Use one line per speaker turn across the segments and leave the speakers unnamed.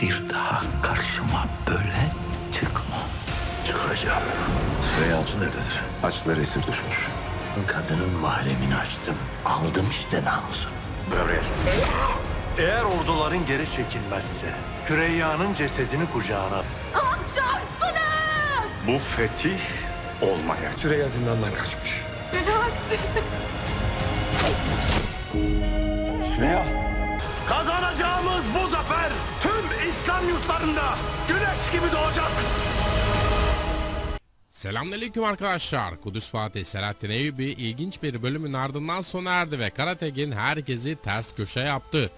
Bir daha karşıma böyle çıkma.
Çıkacağım. Süreyya Hatun nerededir? Açlılar esir düşmüş.
Kadının mahremini açtım. Aldım işte namusunu.
Gabriel.
Eğer orduların geri çekilmezse Süreyya'nın cesedini kucağına
Bu fetih olmaya. Süreyya zindandan kaçmış. Süreyya.
İslam yurtlarında güneş gibi doğacak.
Selamünaleyküm arkadaşlar. Kudüs Fatih Selahattin Eyyubi ilginç bir bölümün ardından sona erdi ve Karategin herkesi ters köşe yaptı.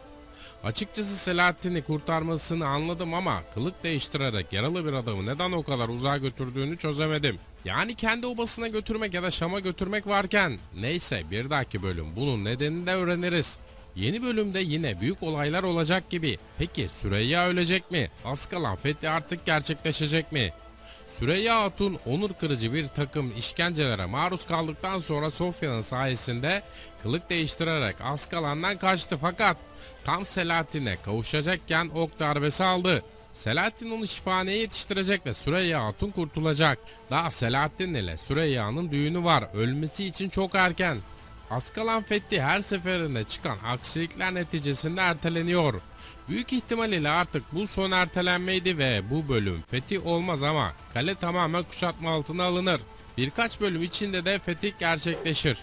Açıkçası Selahattin'i kurtarmasını anladım ama kılık değiştirerek yaralı bir adamı neden o kadar uzağa götürdüğünü çözemedim. Yani kendi obasına götürmek ya da Şam'a götürmek varken neyse bir dahaki bölüm bunun nedenini de öğreniriz. Yeni bölümde yine büyük olaylar olacak gibi. Peki Süreyya ölecek mi? Az kalan fethi artık gerçekleşecek mi? Süreyya Hatun onur kırıcı bir takım işkencelere maruz kaldıktan sonra Sofya'nın sayesinde kılık değiştirerek Askalan'dan kaçtı fakat tam Selahattin'e kavuşacakken ok darbesi aldı. Selahattin onu şifaneye yetiştirecek ve Süreyya Hatun kurtulacak. Daha Selahattin ile Süreyya'nın düğünü var. Ölmesi için çok erken. Askalan Fethi her seferinde çıkan aksilikler neticesinde erteleniyor. Büyük ihtimal ile artık bu son ertelenmeydi ve bu bölüm fetih olmaz ama kale tamamen kuşatma altına alınır. Birkaç bölüm içinde de fetih gerçekleşir.